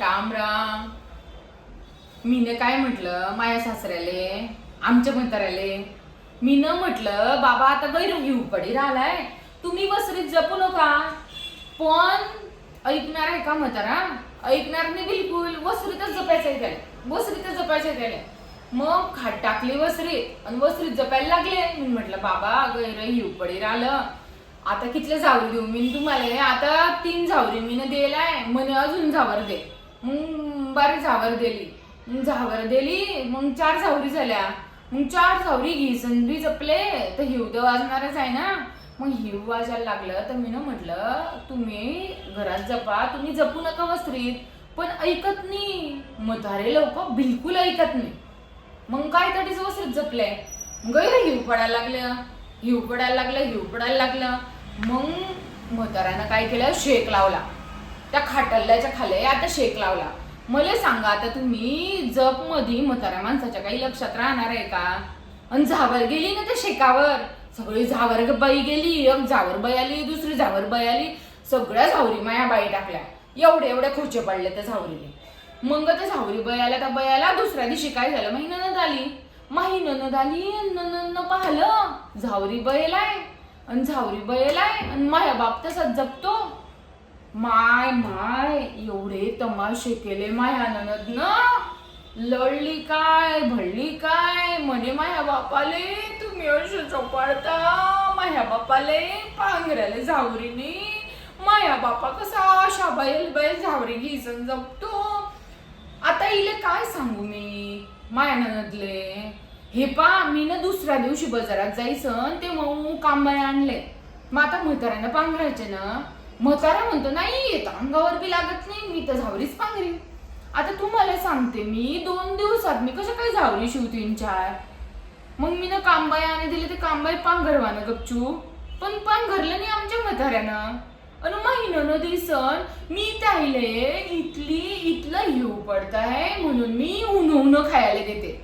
राम राम. मीनं काय म्हटलं? माया सासऱ्याले आमच्या म्हाताऱ्याले? मीनं म्हटलं बाबा आता गैर घेऊ पडी राहिलाय. तुम्ही वसरीत जपू नका. पण ऐकणार आहे का म्हातारा? ऐकणार नाही बिलकुल वसरीतच जपायचं आहे त्याला. वसरीतच जपायचं आहे त्याला. मग खाट टाकली वसरीत आणि वसरीत जपायला लागले. मी म्हटलं बाबा गैर हिव पडी राहिलं. आता कितले झावरी देऊ मी तुम्हाला? आता तीन झावरी मीनं दिलाय म्हणे अजून झावर दे. मग बारी झावर दिली. मग झावर दिली मग चार झावरी झाल्या. मग चार झावरी घिसन बी जपले तर हिवद वाजणारच आहे ना. मग हिव वाजायला लागलं तर मी ना म्हटलं तुम्ही घरात जपा तुम्ही जपू नका वस्त्रीत पण ऐकत नाही. म्हातारे लोक बिलकुल ऐकत नाही. मग काय तडीच वस्त्रीत जपलंय गैर हिव पडायला लागलं. हिव पडायला लागलं हिव पडायला लागलं. मग म्हाताऱ्यानं काय केलं? शेक लावला. त्या खाटल्याच्या खाली. आता शेक लावला. मला सांगा आता तुम्ही जपमध्ये म्हाताऱ्या माणसाच्या काही लक्षात राहणार आहे का? आणि झावर गेली ना त्या शेकावर? सगळी झावर बाई गेली एक झावर बाई आली दुसरी झावर बाई आली. सगळ्या झावरी माया बाई टाकल्या. एवढे एवढे खोचे पडले त्या झावरीने मग त्या झावरी बयाला त्या बयाला दुसऱ्या दिवशी काय झालं? महिन्यानं आली महिन्यानं आली न पाहिलं. झावरी बयलाय आणि झावरी बयलाय आणि माया बाप तसाच जपतो. माय माय एवढे तमाशे केले माया ननदनं लढली काय भडली काय? म्हणे माया बापाले तुम्ही असे चोपाडता माया बापाले पांघऱ्याले झावरीने. माया बापा कसा अशा बैल बैल झावरी घिसन जपतो. आता इले काय सांगू मी माया ननदले हे पा मी ना दुसऱ्या दिवशी बाजारात जायसन ते मग कांबाय आणले. मग आता म्हाताऱ्यानं पांघरायचे ना. म्हातारा म्हणतो नाही येत अंगावर बी लागत नाही मी तर झावरीच पांघरी आता तुम्हाला सांगते मी दोन दिवसात मी कशा काय झावरी शिवतीन चार? मग मी ना कांबाई आणि दिले ते कांबाई पांघरवानं गपचू पण पांघरलं नाही आमच्या म्हाताऱ्यानं. अन महिन्यानं दिसन मी त्याहिले इथली इथलं हिव आहे म्हणून मी उन्हं उन्हं खायला देते.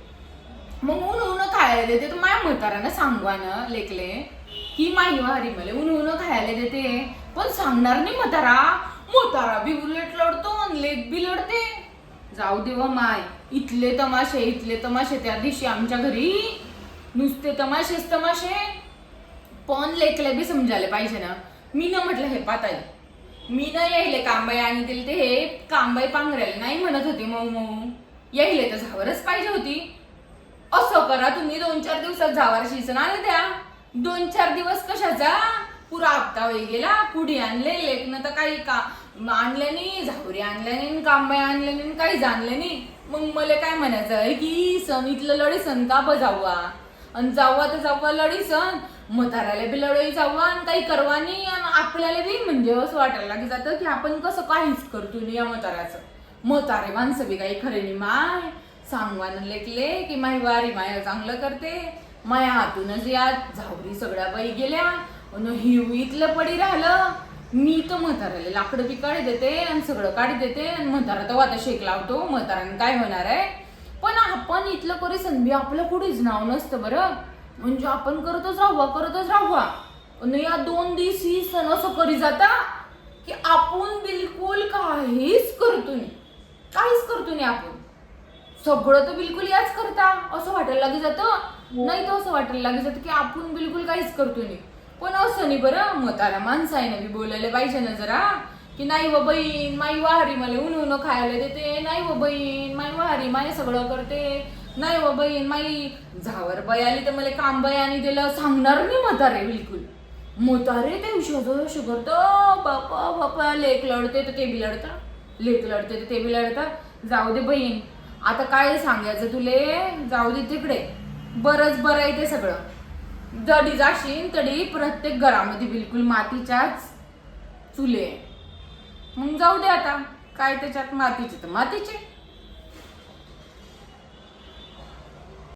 मग ऊन खायला देते. तर माझ्या म्हाताऱ्यानं सांगवानं लेकले. की माई वारी मले. उन उन खायला देते. पण सांगणार नाही म्हातारा. म्हातारा बी उलट लढतो आणि लेक बी लढते. जाऊ दे माय. इथले तमाशे इथले तमाशे. त्या दिवशी आमच्या घरी नुसते तमाशेच तमाशे. पण लेकले बी समजायला पाहिजे ना. मी न म्हटलं हे पाताई मी न यायले कांबाई आणि दिले ते. हे कांबाई पांघरायला नाही म्हणत होती मऊ मऊ. यायले तर झावरच पाहिजे होती. असं करा तुम्ही दोन चार दिवसात झावार शिसन आले द्या दोन चार दिवस कशाचा? पुरा हप्ता होई गेला पुढे आणले लेखन तर काही का आणलं नाही झावरी आणल्या नाही कांबाई आणल्या नाही काहीच आणलं नाही. मग मला काय म्हणायचं आहे की सण इथलं लढी सण का बजावा आणि जावा तर जावा लढी सण म्हाताऱ्याला बी लढई जावा आणि काही करवा नाही आणि आपल्याला बी म्हणजे असं वाटायला लागे जातं की आपण कसं काहीच करतो नाही या म्हाताऱ्याचं. म्हातारे माणसं बी काही खरे नाही माय. सांगवानं लेखले की माय वारी माया चांगलं करते. माया हातूनच या झावरी सगळ्या बाई गेल्या अन हिव इथलं पडी राहिलं. मी तर म्हाताऱ्याला लाकडं बी काढी देते आणि सगळं काढी देते आणि म्हातारा तर आता शेक लावतो म्हाताऱ्यानं काय होणार आहे? पण आपण इथलं करी संधी आपलं कुठेच नाव नसतं बरं. म्हणजे आपण करतच राहूवा करतच राहू आणि या दोन दिवस ही सण असं करी जाता की आपण बिलकुल काहीच करतो नाही. काहीच करतो नाही आपण. सगळं तर बिलकुल याच करता. असं वाटायला लागे जातं. नाही तर असं वाटायला लागे जातं की आपण बिलकुल काहीच करतो नाही. पण असं नाही बरं. म्हातारा माणसं आहे ना बी बोलायला पाहिजे ना जरा. की नाही व बहीण माई वारी मला उन उन खायला देते. नाही व बहीण माई वारी माय सगळं करते. नाही व बहीण माई झावर बाई आली तर मला काम आणि दिलं. सांगणार नाही म्हातारे बिलकुल. म्हातारे ते शोध करतो. बापा बापा लेक लढते तर ते बी लढता. लेक लढते तर ते बी लढतात जाऊ दे बहीण. आता काय सांगायचं तुले? जाऊ दे तिकडे. बरंच बरं आहे ते सगळं. जडी जाशील तडी प्रत्येक घरामध्ये बिलकुल मातीच्याच चुले. मग जाऊ दे आता. काय त्याच्यात मातीचे तर मातीचे.